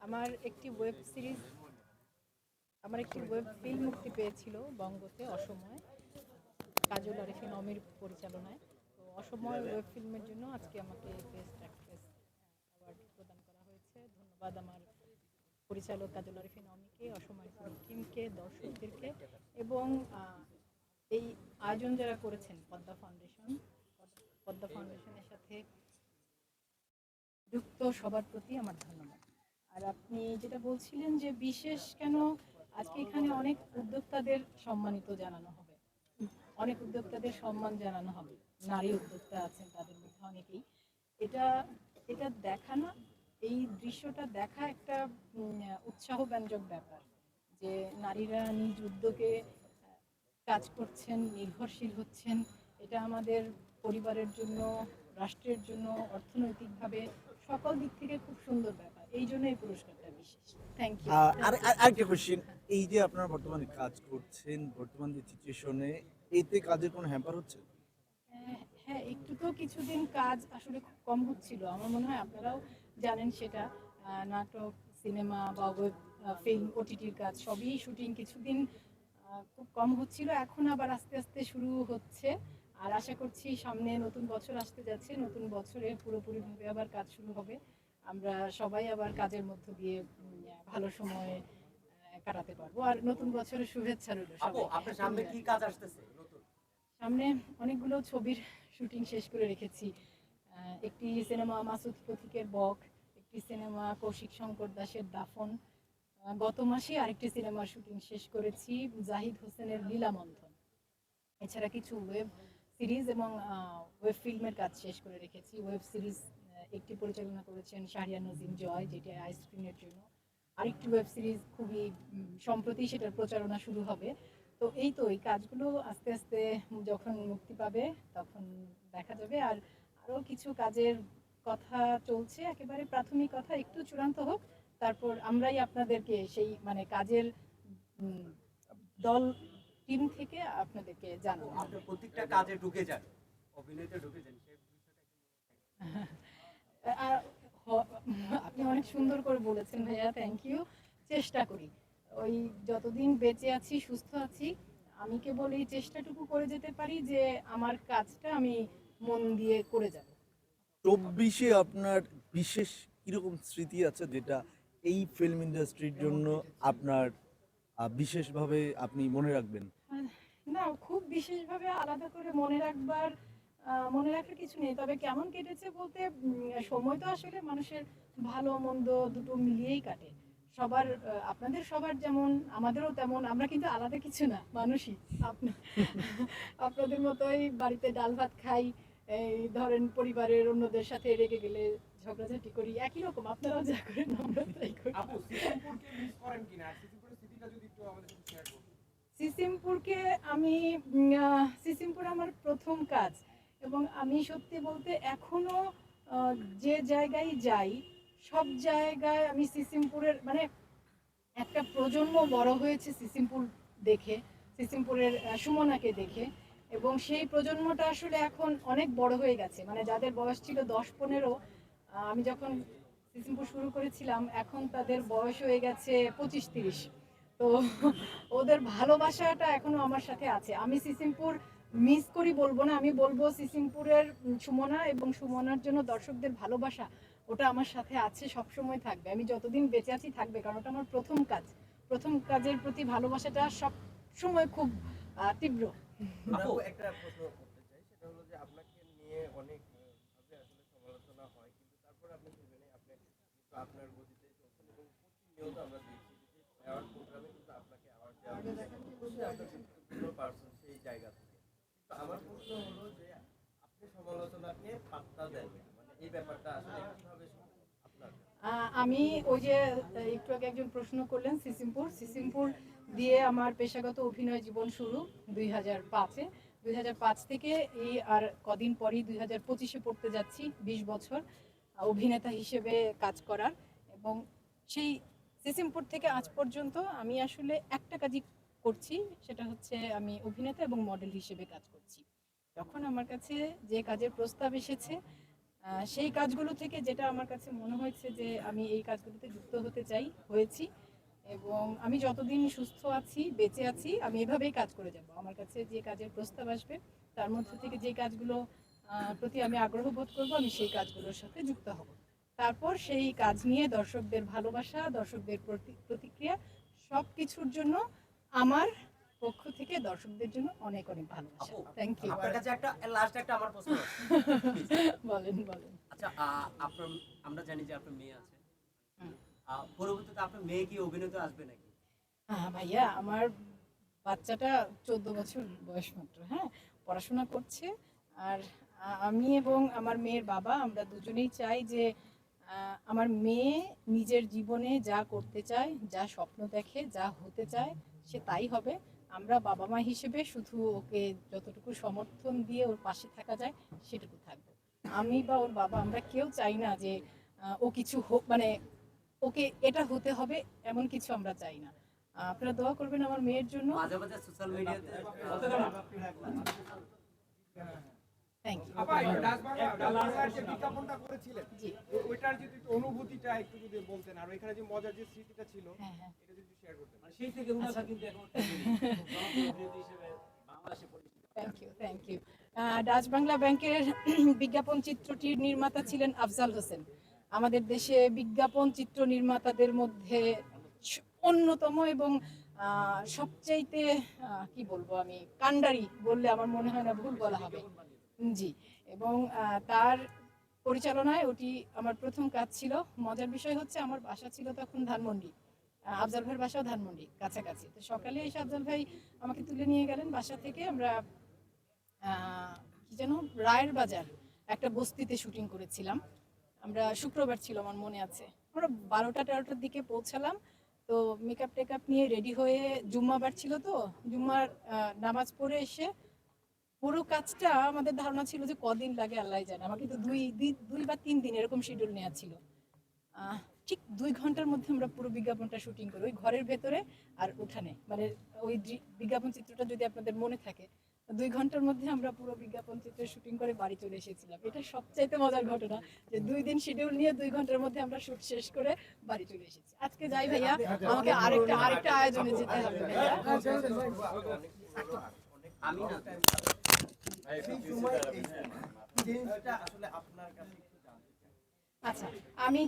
আমার একটি web series আমার একটি ওয়েব ফিল্ম মুক্তি পেয়েছিল বঙ্গতে অসময়, কাজল আরিফিন অমির পরিচালনায়। তো অসময় ওয়েব ফিল্মের জন্য আজকে আমাকে বেস্ট অ্যাক্ট্রেস অ্যাওয়ার্ড প্রদান করা হয়েছে। ধন্যবাদ আমার পরিচালক কাজল আরিফিন অমিকে অসময় পুরো টিমকে দর্শকদেরকে এবং এই আয়োজন যারা করেছেন, পদ্মা ফাউন্ডেশন পদ্মা ফাউন্ডেশনের সাথে সবার প্রতি আমার ধন্যবাদ। আর আপনি যেটা বলছিলেন যে বিশেষ কেন আজকে এখানে অনেক উদ্যোক্তাদের সম্মানিত জানানো হবে। অনেক উদ্যোক্তাদের সম্মান জানানো হবে। নারী উদ্যোক্তা আছেন তাদের মধ্যে অনেকেই। এটা এটা দেখা না, এই দৃশ্যটা দেখা একটা উৎসাহ ব্যঞ্জক ব্যাপার যে নারীরা নিজ উদ্যোগে কাজ করছেন, নির্ভরশীল হচ্ছেন। এটা আমাদের পরিবারের জন্য রাষ্ট্রের জন্য অর্থনৈতিকভাবে সকল দিক থেকে খুব সুন্দর ব্যাপার। এই জন্য এই পুরস্কারটা বিশেষ। থ্যাংক ইউ আর আর- আরেকটা কোশ্চেন এই যে আপনারা বর্তমানে কাজ করছেন বর্তমান যে সিচুয়েশনে এতে কাজের কোনো হ্যাম্পার হচ্ছে? হ্যাঁ একটু তো কিছুদিন কাজ আসলে খুব কম হচ্ছিল। আমার মনে হয় আপনারাও জানেন সেটা। নাটক সিনেমা বা ওয়েব ফিল্ম ওটিটির কাজ সবই শুটিং কিছুদিন খুব কম হচ্ছিল। এখন আবার আস্তে আস্তে শুরু হচ্ছে। আর আশা করছি সামনে নতুন বছর আসতে যাচ্ছে নতুন বছরে পুরোপুরিভাবে আবার কাজ শুরু হবে। আমরা সবাই আবার কাজের মধ্য দিয়ে ভালো সময় কাটাতে পারব। আর নতুন বছরের শুভেচ্ছা রইল সামনে কি কাজ আসতেছে? সামনে অনেকগুলো ছবির শুটিং শেষ করে রেখেছি। একটি সিনেমা মাসুদ পথিকের বক একটি সিনেমা কৌশিক শঙ্কর দাসের দাফন। গত মাসে আরেকটি সিনেমার শুটিং শেষ করেছি জাহিদ হোসেনের লীলামন্থন। এছাড়া কিছু ওয়েব সিরিজ এবং ওয়েব ফিল্মের কাজ শেষ করে রেখেছি। ওয়েব সিরিজ একটি পরিচালনা করেছেন শাহরিয়া নজিম জয়, যেটি আইসক্রিমের জন্য। আরেকটি ওয়েব সিরিজ খুবই সম্প্রতি সেটার প্রচারণা শুরু হবে। তো এই তো, এই কাজগুলো আস্তে আস্তে যখন মুক্তি পাবে, তখন দেখা যাবে। আর আরও কিছু কাজের কথা চলছে, একেবারে প্রাথমিক কথা, একটু চূড়ান্ত হোক। তারপর আমরাই আপনাদেরকে সেই মানে কাজের দল টিম থেকে আপনাদেরকে জানাব। আপনি প্রত্যেকটা কাজে ঢুকে যান অভিনয়তে ঢুকে যান আর আপনি অনেক সুন্দর করে বলেছেন ভাইয়া থ্যাংক ইউ চেষ্টা করি। ওই যতদিন বেঁচে আছি সুস্থ আছি আমি কেবল এই চেষ্টাটুকু করে যেতে পারি যে আমার কাজটা আমি মন দিয়ে করে যাব। চব্বিশে আপনার বিশেষ কীরকম স্মৃতি আছে যেটা এই ফিল্ম ইন্ডাস্ট্রির জন্য আপনার বিশেষভাবে আপনি মনে রাখবেন? না, খুব বিশেষভাবে আলাদা করে মনে রাখবার মনে রাখার কিছু নেই। তবে কেমন কেটেছে বলতে সময় তো আসলে মানুষের ভালো, মন্দ দুটো মিলিয়েই কাটে। সবার আপনাদের সবার যেমন, আমাদেরও তেমন, আমরা কিন্তু আলাদা কিছু না, মানুষই। আপনা- আপনাদের মতোই বাড়িতে ডাল ভাত খাই, এই ধরেন পরিবারের অন্যদের সাথে রেগে গেলে ঝগড়াঝাটি করি, একই রকম। আপনারাও যা করেন আমরা তাই করি। সিসিমপুরকে আমি সিসিমপুর আমার প্রথম কাজ। এবং আমি সত্যি বলতে এখনও যে জায়গায় যাই, সব জায়গায় আমি সিসিমপুরের মানে একটা প্রজন্ম বড় হয়েছে সিসিমপুর দেখে, সিসিমপুরের সুমনাকে দেখে। এবং সেই প্রজন্মটা আসলে এখন অনেক বড় হয়ে গেছে। মানে যাদের বয়স ছিল দশ পনেরো আমি যখন সিসিমপুর শুরু করেছিলাম, এখন তাদের বয়স হয়ে গেছে পঁচিশ তিরিশ। তো ওদের ভালোবাসাটা এখনও আমার সাথে আছে। আমি সিসিমপুর মিস করি বলব না আমি বলব সিসিমপুরের সুমনা এবং সুমনার জন্য দর্শকদের ভালোবাসা ওটা আমার সাথে আছে সব সময় থাকবে। আমি যতদিন বেঁচে আছি থাকবে কারণ ওটা আমার প্রথম কাজ। প্রথম কাজের প্রতি ভালোবাসাটা সব সময় খুব তীব্র। একটা প্রশ্ন করতে চাই সেটা হলো যে আপনাকে নিয়ে অনেক ভাবে আসলে সমালোচনা হয় কিন্তু তারপরে আপনি আপনি আপনার গতিতে চলছেন এবং প্রতিনিয়ত আমরা দেখছি যে আমি ওই যে একটু আগে একজন প্রশ্ন করলেন সিসিমপুর। সিসিমপুর দিয়ে আমার পেশাগত অভিনয় জীবন শুরু দুই হাজার পাঁচে। দুই হাজার পাঁচ থেকে এই আর কদিন পরই দুই হাজার পঁচিশে পড়তে যাচ্ছি, বিশ বছর অভিনেতা হিসেবে কাজ করার। এবং সেই সিসিমপুর থেকে আজ পর্যন্ত আমি আসলে একটা কাজই করছি, সেটা হচ্ছে আমি অভিনেতা এবং মডেল হিসেবে কাজ করছি। যখন আমার কাছে যে কাজের প্রস্তাব এসেছে সেই কাজগুলো থেকে যেটা আমার কাছে মনে হয়েছে যে আমি এই কাজগুলোতে যুক্ত হতে চাই, হয়েছি এবং আমি যতদিন সুস্থ আছি, বেঁচে আছি, আমি এভাবেই কাজ করে যাব। আমার কাছে যে কাজের প্রস্তাব আসবে, তার মধ্যে থেকে যে কাজগুলো প্রতি আমি আগ্রহ বোধ করব, আমি সেই কাজগুলোর সাথে যুক্ত হব। তারপর সেই কাজ নিয়ে দর্শকদের ভালোবাসা দর্শকদের প্রতি- প্রতিক্রিয়া সব কিছুর জন্য আমার পক্ষ থেকে দর্শকদের জন্য অনেক অনেক ভালোবাসা। থ্যাংক ইউ আপনার কাছে একটা লাস্ট একটা আমার প্রশ্ন বলেন বলেন। আচ্ছা আপনার আমরা জানি যে আপনার মেয়ে আছে। পরবর্তীতে আপনার মেয়ে কি অভিনেতা আসবে নাকি? হ্যাঁ ভাইয়া আমার বাচ্চাটা চোদ্দ বছর বয়স মাত্র হ্যাঁ? পড়াশোনা করছে। আর আমি এবং আমার মেয়ের বাবা আমরা দুজনেই চাই যে আমার মেয়ে নিজের জীবনে যা করতে চায় যা স্বপ্ন দেখে যা হতে চায় সে তাই হবে। আমরা বাবা মা হিসেবে শুধু ওকে যতটুকু সমর্থন দিয়ে ওর পাশে থাকা যায় সেটুকু থাকব। আমি বা ওর বাবা আমরা কেউ চাই না যে ও কিছু হোক মানে ওকে এটা হতে হবে এমন কিছু আমরা চাই না। আপনারা দোয়া করবেন আমার মেয়ের জন্য। মাঝে মাঝে সোশ্যাল মিডিয়াতে ডাচ হ্যাঁ হ্যাঁ। এটা যদি শেয়ার করতেন। সেই থেকে কিন্তু এখন হিসেবে বাংলাদেশে পরিচিত। Thank you thank you Dutch Bangla ব্যাংকের বিজ্ঞাপন চিত্রটির নির্মাতা ছিলেন আফজাল হোসেন। আমাদের দেশে বিজ্ঞাপন চিত্র নির্মাতাদের মধ্যে অন্যতম এবং আহ, সবচাইতে কি বলব আমি কান্ডারি বললে আমার মনে হয় না ভুল বলা হবে। জি, এবং তার পরিচালনায় ওটি আমার প্রথম কাজ ছিল। মজার বিষয় হচ্ছে আমার বাসা ছিল তখন ধানমন্ডি। আফজাল ভাইয়ের বাসাও ধানমন্ডি, কাছাকাছি। তো সকালে এসে আফজাল ভাই আমাকে তুলে নিয়ে গেলেন বাসা থেকে। আমরা কি যেন, রায়ের বাজার একটা বস্তিতে শুটিং করেছিলাম। আমরা শুক্রবার ছিল, আমার মনে আছে। আমরা বারোটা, তেরোটার দিকে পৌঁছালাম। তো মেকআপ টেকআপ নিয়ে রেডি হয়ে জুম্মাবার ছিল তো। জুম্মার নামাজ পড়ে এসে পুরো কাজটা আমাদের ধারণা ছিল যে কদিন লাগে আল্লাহ জানে। আমাকে তো দুই দুই- বা তিন দিন এরকম শিডিউল নেওয়া ছিল। ঠিক দুই ঘণ্টার মধ্যে আমরা পুরো বিজ্ঞাপনটা শুটিং করি। ওই ঘরের ভেতরে আর উঠানে। মানে ওই বিজ্ঞাপন চিত্রটা যদি আপনাদের মনে থাকে দুই ঘণ্টার মধ্যে আমরা পুরো বিজ্ঞাপন চিত্রের শুটিং করে বাড়ি চলে এসেছিলাম। এটা সবচাইতে মজার ঘটনা যে দুই দিন শিডিউল নিয়ে দুই ঘণ্টার মধ্যে আমরা শুট শেষ করে বাড়ি চলে এসেছি। আজকে যাই ভাইয়া, আমাকে আরেকটা আরেকটা আয়োজনে যেতে হবে। ভাইয়া আমি না। আচ্ছা আমি